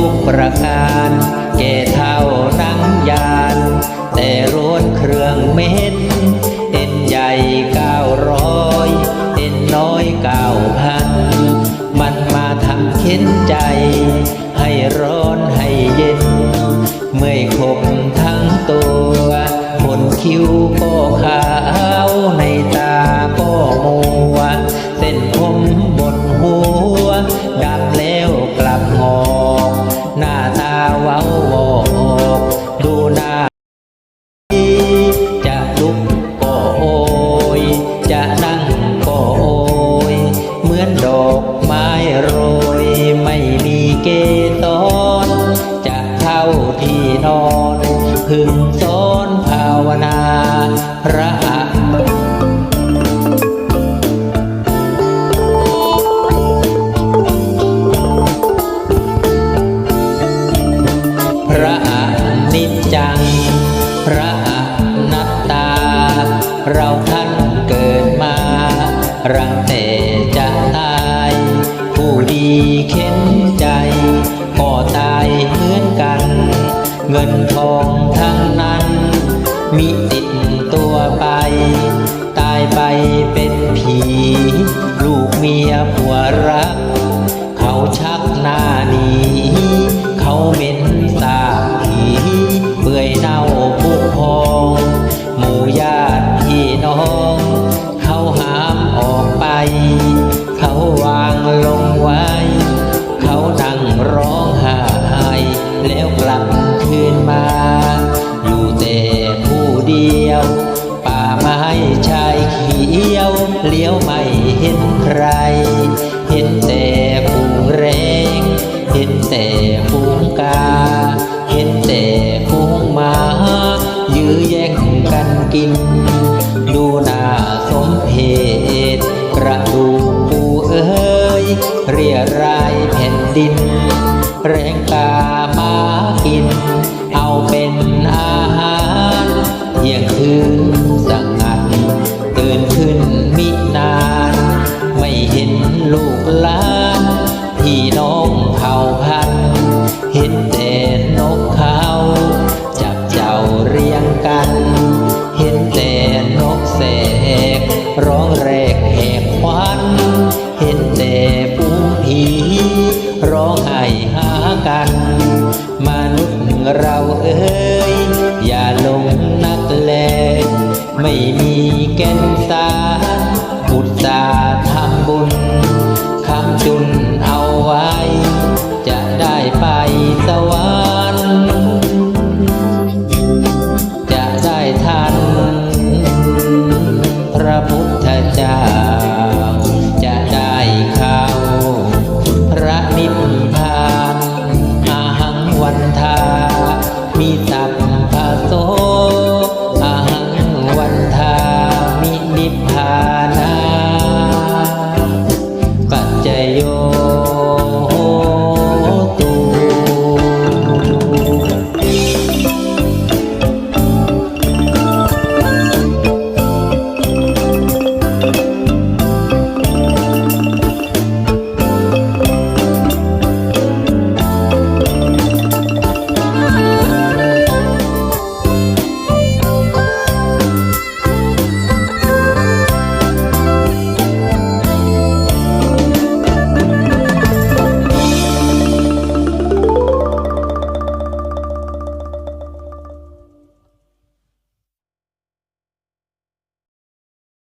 ทุกประการแก่เท่านั่งยาน แต่รถเครื่องเม็ดเอ็นใหญ่เก้าร้อยเอ็นน้อยเก้าพัน มันมาทำเข็นใจ ให้ร้อนให้เย็น เมื่อยคมทั้งตัวบนคิ้วก็ เราท่านเกิดมา รังแต่จะตาย ผู้ดีเข็นใจ ก็ตายเหมือนกัน เงินทองทั้งนั้น มีติดตัวไป ตายไปเป็นผี ลูกเมียผัวรัก เขาวางลงไว้ เขานั่งร้องไห้แล้วกลับคืนมา อยู่แต่ผู้เดียว ป่าไม้ชายเขียว เลี้ยวไม่เห็นใคร เห็นแต่ฝูงแรง เห็นแต่ฝูงกา เห็นแต่ฝูงหมายื้อแย่งกันกิน เรียรายแผ่นดิน แรงกามากิน เอาเป็นอาหาร แรกแหกควันเห็นแต่ผู้ผีร้องไห้หากัน มนุษย์เราเอ้ย อย่าลงนักแล ไม่มีแก่นสารอุตสาห์ทำบุญคำจุนเอาไว้ จะได้ไปสวรรค์ จ้า จะได้เข้า พระนิพพานอาหังวันทา มีสัพพะโส